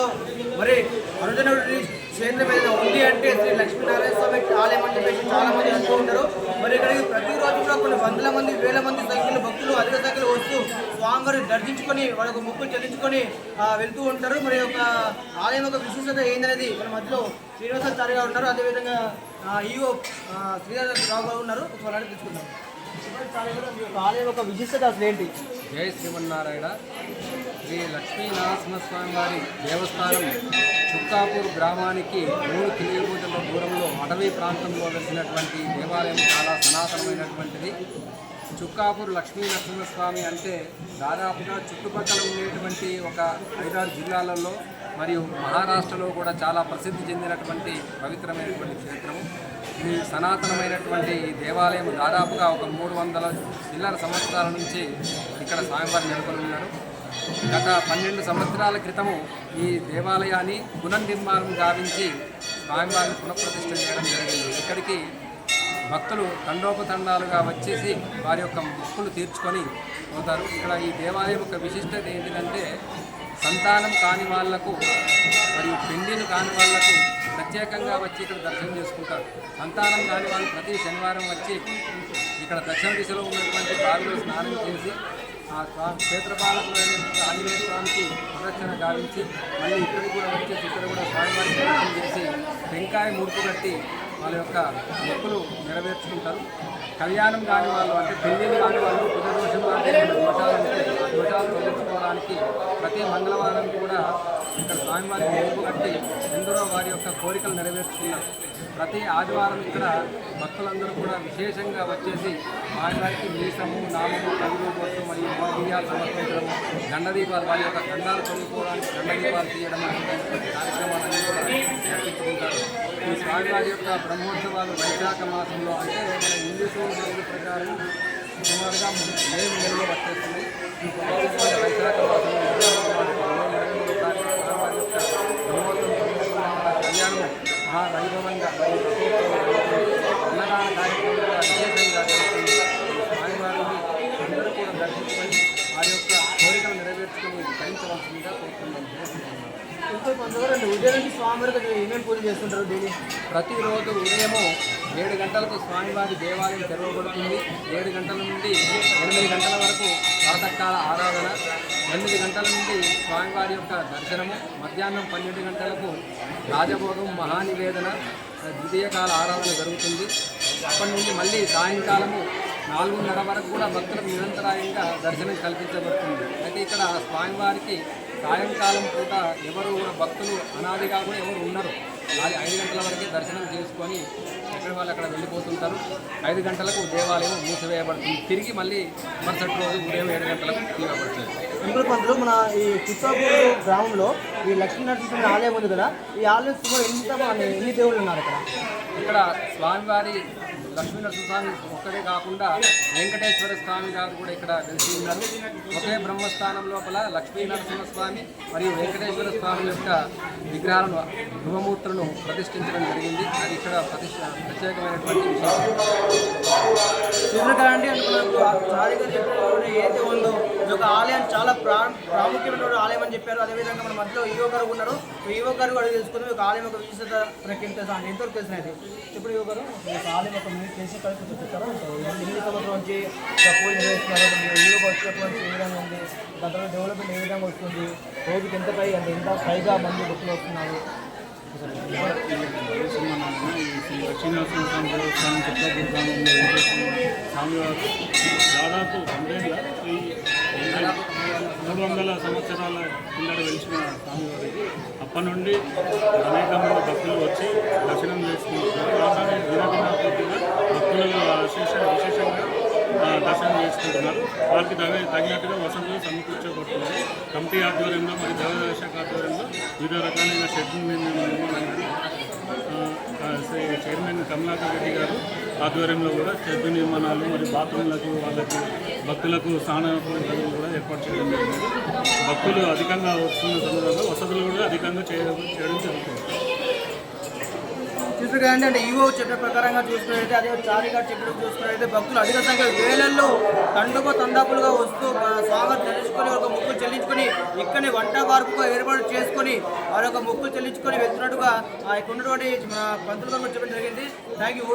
గ్రామంలో మరి అనుజనుడి క్షేత్రం ఏదైనా ఉంది అంటే శ్రీ లక్ష్మీనారాయణ స్వామి ఆలయం అని చెప్పేసి చాలా మంది అంటూ ఉంటారు. మరి ఇక్కడికి ప్రతిరోజు కూడా కొన్ని వందల మంది వేల మంది సంఖ్యలో భక్తులు అధిక సంఖ్యలో వస్తూ స్వామివారిని దర్శించుకొని వాళ్ళకు మొక్కులు చెల్లించుకొని వెళ్తూ ఉంటారు. మరి ఒక ఆలయం యొక్క విశిష్టత ఏందనేది మన మధ్యలో శ్రీనివాసాచార్య గారు ఉన్నారు. అదేవిధంగా ఈఓ రావు గారు ఉన్నారు. ఒకసారి తెలుసుకుందాం. యొక్క ఆలయం యొక్క విశిష్టత అసలు ఏంటి జై శ్రీమన్నారాయణ. శ్రీ లక్ష్మీ నరసింహస్వామి వారి దేవస్థానం చుక్కాపూర్ గ్రామానికి మూడు కిలోమీటర్ల దూరంలో అటవీ ప్రాంతంలో వెలిసినటువంటి దేవాలయం చాలా సనాతనమైనటువంటిది. చుక్కాపూర్ లక్ష్మీ నరసింహస్వామి అంటే దాదాపుగా చుట్టుపక్కల ఉండేటువంటి ఒక ఐదారు జిల్లాలలో మరియు మహారాష్ట్రలో కూడా చాలా ప్రసిద్ధి చెందినటువంటి పవిత్రమైనటువంటి క్షేత్రము. ఇది సనాతనమైనటువంటి ఈ దేవాలయం దాదాపుగా ఒక మూడు వందల చిల్లర సంవత్సరాల నుంచి ఇక్కడ స్వామివారు నెలకొని ఉన్నారు గత పన్నెండు సంవత్సరాల క్రితము ఈ దేవాలయాన్ని పునర్నిర్మాణం గావించి స్వామివారిని పునఃప్రతిష్ఠ చేయడం జరిగింది. ఇక్కడికి భక్తులు తండోపతండాలుగా వచ్చేసి వారి యొక్క మొక్కులు తీర్చుకొని పోతారు. ఇక్కడ ఈ దేవాలయం యొక్క విశిష్టత ఏంటిదంటే సంతానం కాని వాళ్ళకు మరియు పెండిలు కాని వాళ్ళకు ప్రత్యేకంగా వచ్చి ఇక్కడ దర్శనం చేసుకుంటారు. సంతానం కాని వాళ్ళు ప్రతి శనివారం వచ్చి ఇక్కడ దక్షిణ దిశలో ఉన్నటువంటి బావిలో స్నానం చేసి ఆ స్వామి క్షేత్రపాలకులైన ఆంజనేయ స్వామికి ప్రదక్షిణ గావించి మళ్ళీ ఇక్కడికి కూడా వచ్చేసి ఇక్కడ కూడా స్వామివారి దర్శనం చేసి టెంకాయ ముడుపు కట్టి వాళ్ళ యొక్క మొక్కులు నెరవేర్చుకుంటారు. కళ్యాణం కాని వాళ్ళు అంటే పెళ్ళిళ్ళు కాని వాళ్ళు కుజదోషం కాని దోషాలు ఉంటే దోషాలు తొలగించుకోవడానికి ప్రతి మంగళవారం కూడా ఇక్కడ స్వామివారి వేపు కట్టి ఎందరో వారి యొక్క కోరికలు నెరవేర్చుకున్నారు. ప్రతి ఆదివారం ఇక్కడ భక్తులందరూ కూడా విశేషంగా వచ్చేసి స్వామివారికి మీసము నామము కవిలు కోసం మరియు మోదీయాలు సమర్పించడము గండదీపాలు వారి యొక్క గండాలు తొలగిపోవడానికి గండదీపాలు తీయడం కార్యక్రమాలన్నీ కూడా నడిపించుకుంటారు ఈ స్వామివారి యొక్క బ్రహ్మోత్సవాలు వైశాఖ మాసంలో అంటే మన ఇంగ్లీషు ప్రకారం సుమారుగా మే నెలలో వచ్చేస్తుంది ఈ పవిత్రమైన వైశాఖ మాసంలో ఇరవై మూడు తారీఖు స్వామివారి యొక్క బ్రహ్మోత్సవం కళ్యాణం మహా వైభవంగా మరియు అన్నదాన కార్యక్రమం కూడా విశేషంగా జరుగుతుంది స్వామివారిని అందరూ కూడా దర్శించుకొని వారి యొక్క కోరికలు నెరవేర్చుకొని గ్రహించవలసిందిగా ఇంకా కొంతవరకు ఉదయం నుంచి స్వామివారికి ఏమేమి పూజ చేస్తుంటారు డైలీ ప్రతిరోజు ఉదయము ఏడు గంటలకు స్వామివారి దేవాలయం తెరవబడుతుంది. ఏడు గంటల నుండి ఎనిమిది గంటల వరకు ప్రాతకాల ఆరాధన ఎనిమిది గంటల నుండి స్వామివారి యొక్క దర్శనము మధ్యాహ్నం పన్నెండు గంటలకు రాజభోగం మహానివేదన ద్వితీయకాల ఆరాధన జరుగుతుంది. అప్పటి నుండి మళ్ళీ సాయంకాలము నాలుగున్నర వరకు కూడా భక్తులకు నిరంతరాయంగా దర్శనం కల్పించబడుతుంది. అయితే ఇక్కడ స్వామివారికి సాయంకాలం పూట ఎవరు కూడా భక్తులు అనాదిగా కూడా ఎవరు ఉండరు. అది ఐదు గంటల వరకే దర్శనం చేసుకొని ఎక్కడ వాళ్ళు అక్కడ వెళ్ళిపోతుంటారు. ఐదు గంటలకు దేవాలయం మూసివేయబడుతుంది. తిరిగి మళ్ళీ మరుసటి రోజు ఉదయం ఏడు గంటలకు తీయబడుతుంది పంతులు మన ఈ చిత్తాపూర్ గ్రామంలో ఈ లక్ష్మీనరసింహ ఆలయం ఉంది కదా ఈ ఆలయం సుమారు ఎంత ఎన్ని దేవుళ్ళు ఉన్నారు ఇక్కడ? ఇక్కడ స్వామివారి లక్ష్మీనరసింహస్వామి ఒక్కడే కాకుండా వెంకటేశ్వర స్వామి గారు కూడా ఇక్కడ వెలిసి ఉన్నారు. ఒకే బ్రహ్మస్థానం లోపల లక్ష్మీ నరసింహస్వామి మరియు వెంకటేశ్వర స్వామి యొక్క విగ్రహాలను ధ్రువమూర్తులను ప్రతిష్ఠించడం జరిగింది. అది ఇక్కడ ప్రతిష్ట ప్రత్యేకమైనటువంటి విశేషం చూడకండి ఏదైతే ఉందో ఈ యొక్క ఆలయం చాలా ప్రా ప్రాముఖ్యమైనటువంటి ఆలయం అని చెప్పారు. అదేవిధంగా మన మధ్యలో ఈవో గారు ఉన్నారు. ఈవో గారు కూడా తెలుసుకుని ఒక ఆలయం యొక్క విశేషత ప్రకటించారు ఎంతవరకు తెలిసినది? ఇప్పుడు ఈవో గారు. ఆలయం ఒక మీరు కలిసి చెప్తారా ఎనిమిది సంవత్సరం నుంచి ఒక పూజ నిర్వహిస్తున్నారు మీరు వచ్చినటువంటి ఏ విధంగా ఉంది డెవలప్మెంట్ ఏ విధంగా వస్తుంది రోజుకి ఎంత పై అంటే ఎంత పైగా మంది భక్తులు వస్తున్నారు దాదాపు వందేళ్ళ మూడు వందల సంవత్సరాల కిందట వెలిసిన స్వామివారికి అప్పటి నుండి అనేక మంది భక్తులు వచ్చి దర్శనం చేసుకుంటున్నారు అలానే దినదినాపూర్తిగా భక్తులు విశేష విశేషంగా దర్శనం చేసుకుంటున్నారు. వారికి తగ తగినట్టుగా వసతులు సమకూర్చబడుతున్నాయి. కమిటీ ఆధ్వర్యంలో మరి దేవాదాయ ఆధ్వర్యంలో వివిధ రకాలైన షెడ్యూల్ నిర్మాణం చైర్మన్ కమలాకర్ రెడ్డి గారు ఆధ్వర్యంలో కూడా చెట్టు నిర్మాణాలు మరియు బాత్రూంలకు వాళ్ళకి భక్తులకు స్నాన ఉపయోగాలు కూడా ఏర్పాటు చేయడం జరిగింది. భక్తులు అధికంగా వస్తున్న సందర్భంగా వసతులు కూడా అధికంగా చేయడం చేయడం జరుగుతుంది. చూసుకుంటే అంటే ఈవో చెప్పిన ప్రకారంగా చూసుకున్నట్లయితే అదే చారి గారు చెప్పినట్టు చూసుకున్నట్లయితే భక్తులు అధిక సంఖ్యలో వేలల్లో తండుకో తందాపులుగా వస్తూ స్వాగతం తెలుసుకొని ఒక ముక్కు చెల్లించుకొని ఇక్కడనే వంట వార్పుగా ఏర్పాటు చేసుకొని వారి యొక్క ముక్కులు చెల్లించుకొని వెళ్తున్నట్టుగా ఆ ఇక్కడ ఉన్నటువంటి పంతులు గారు చెప్పడం జరిగింది. Thank you